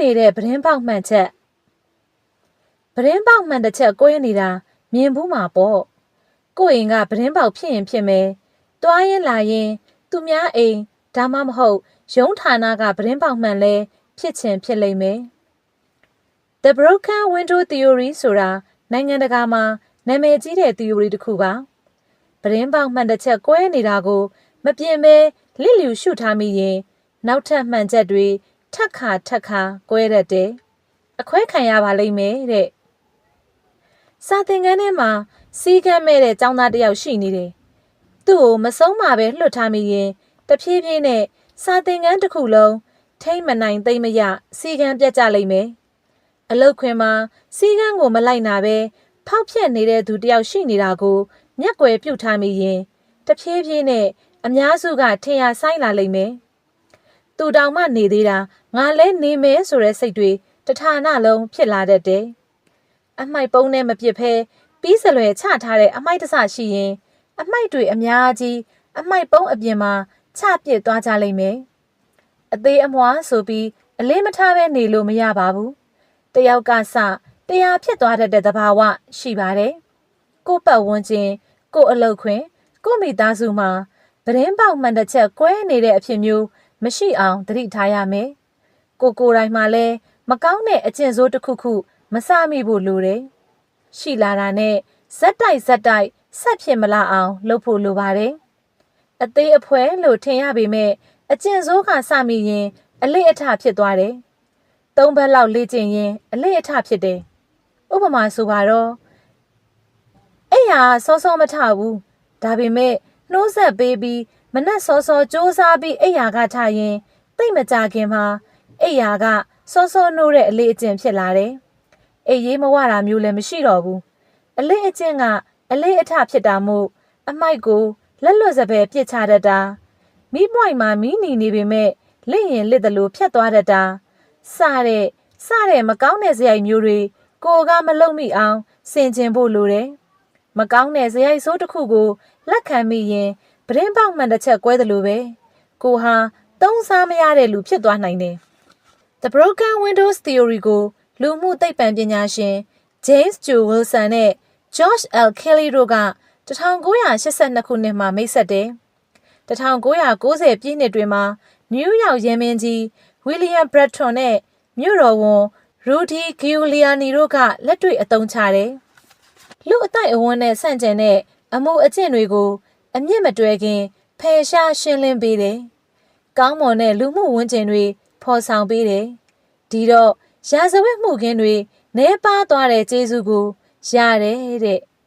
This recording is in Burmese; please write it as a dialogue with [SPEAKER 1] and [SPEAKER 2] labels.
[SPEAKER 1] နေတဲ့ပရင်ပေါက်မှန်ချက်ပရင်ပေါက်မှန်တစ်ချက်ကွဲနေတာမြင်ဘူးမှာပေါ့ကိုယ့်အိမ်ကပရင်ပေါက်ဖြစ်ရင်ဖြစ်မယ်တွားရင်လာရင် သူများအိမ်ဒါမှမဟုတ်ရုံးဌာနကပရင်ပေါက်မှန်လဲဖြစ်ချင်ဖြစ်လိမ့်မယ် The broken window theory ဆိုတာနိုင်ငံတကာမှာနာမည်ကြီးတဲ့ theory တစ်ခုပါပရင်ပေါက်မှန်တစ်ချက်ကွဲနေတာကို မပြင်ပဲလစ်လျူရှုထားမိရင် နောက်ထပ်မှန်ချက်တွေ ထက်ခါထက်ခါကွဲတတ်တယ်အခွဲခံရပါလိမ့်မယ်တဲ့စာသင်ခန်းထဲမှာစီးကမ်းမဲ့တဲ့ចောင်းသားတစ်ယောက်ရှိနေတယ်သူ့ကိုမဆုံးမပဲလွှတ်ထားမိရင်တဖြည်းဖြည်းနဲ့စာသင်ခန်းတစ်ခုလုံးထိမ့်မနိုင်သိမ့်မရစီကံပြတ်ကြလိမ့်မယ်။အလုတ်ခွင်မှာစီကံကိုမလိုက်နာပဲဖောက်ဖြက်နေတဲ့သူတယောက်ရှိနေတာကိုမျက်ကွယ်ပြုတ်ထားမိရင်တဖြည်းဖြည်းနဲ့အများစုကထင်ရဆိုင်လာလိမ့်မယ်။ သူတောင်မှနေသေးတာငါလဲနေမယ်ဆိုတဲ့စိတ်တွေတဌာနလုံးဖြစ်လာတတ်တယ်။အမိုက်ပုံးနဲ့မပြစ်ဖဲပြီးစလွယ်ချထားတဲ့အမိုက်တဆရှိရင် အမိုက်တွေအများကြီးအမိုက်ပုံးအပြင်မှာချပစ်သွားကြလိမ့်မယ်။အသေးအမွှားဆိုပြီးအလေးမထားပဲနေလို့မရပါဘူး။တယောက်ကစတရားဖြစ်သွားတတ်တဲ့သဘာဝရှိပါတယ်။ကိုယ့်ပတ်ဝန်းကျင်ကိုယ့်အလုပ်ခွင်ကိုယ့်မိသားစုမှာပရင်းပေါက်မှန်တစ်ချက်ကွဲနေတဲ့အဖြစ်မျိုး မရှိအောင်သတိထားရမယ်။ကိုကိုယ်တိုင်မှလည်းမကောင်းတဲ့အကျင့်ဆိုးတစ်ခုခုမစမိဖို့လိုတယ်။ရှိလာတာနဲ့ဇက်တိုက်ဇက်တိုက်ဆက်ဖြစ်မလာအောင်လုပ်ဖို့လိုပါတယ်။အသေးအဖွဲလို့ထင်ရပေမဲ့အကျင့်ဆိုးကစမိရင် အလေးအထဖြစ်သွားတယ်။သုံးဘက်လောက်လေ့ကျင့်ရင် အလေးအထဖြစ်တယ်။ဥပမာဆိုပါတော့အဲ့ရစောစောမထဘူး။ဒါပေမဲ့နှိုးဆက်ပေးပြီး မနှက်စောစောစူးစမ်းပြီးအဲ့ရကထရင်တိတ်မကြခင်မှာအဲ့ရကစောစောနှိုးတဲ့အလေးအကျင့်ဖြစ်လာတယ်။အိတ်ရေးမဝတာမျိုးလည်းမရှိတော့ဘူး။အလေးအကျင့်ကအလေးအထဖြစ်တာမို့အမိုက်ကိုလက်လွတ်စပယ်ပြစ်ချတတ်တာမိပွိုင်မှာမီးနီနေပေမဲ့လင့်ရင်လစ်တယ်လို့ဖြတ်သွားတတ်တာစတဲ့စတဲ့မကောင်းတဲ့ဇယိုက်မျိုးတွေကိုကမလုံမိအောင်စင်ကျင်ဖို့လိုတယ်မကောင်းတဲ့ဇယိုက်ဆိုးတစ်ခုကိုလက်ခံမိရင် ပရင်ပေါက်မှန်တစ်ချက်ကွဲတယ်လို့ပဲကိုဟာသုံးစားမရတဲ့လူဖြစ်သွားနိုင်တယ် The Broken Windows Theory ကိုလူမှုသိပ္ပံပညာရှင် James J. Wilson နဲ့ George L. Kelly တို့က1982ခုနှစ်မှာမိတ်ဆက်တယ်။1990ပြည့်နှစ်တွေမှာနယူးယောက်ရဲမင်းကြီး William Bratton နဲ့မြို့တော်ဝန် Rudy Giuliani တို့ကလက်တွေ့အသုံးချတယ်။လူအတိုက်အဝန်းနဲ့ဆန့်ကျင်တဲ့အမှုအကျင့်တွေကို အမြင့်မတွဲခင်ဖယ်ရှားရှင်းလင်းပေးတယ်။ကောင်းမွန်တဲ့လူမှုဝန်ကျင်တွေဖော်ဆောင်ပေးတယ်။ဒီတော့ရာဇဝတ်မှုခင်းတွေနဲပါသွားတဲ့ကျေးဇူးကိုရတယ်တဲ့။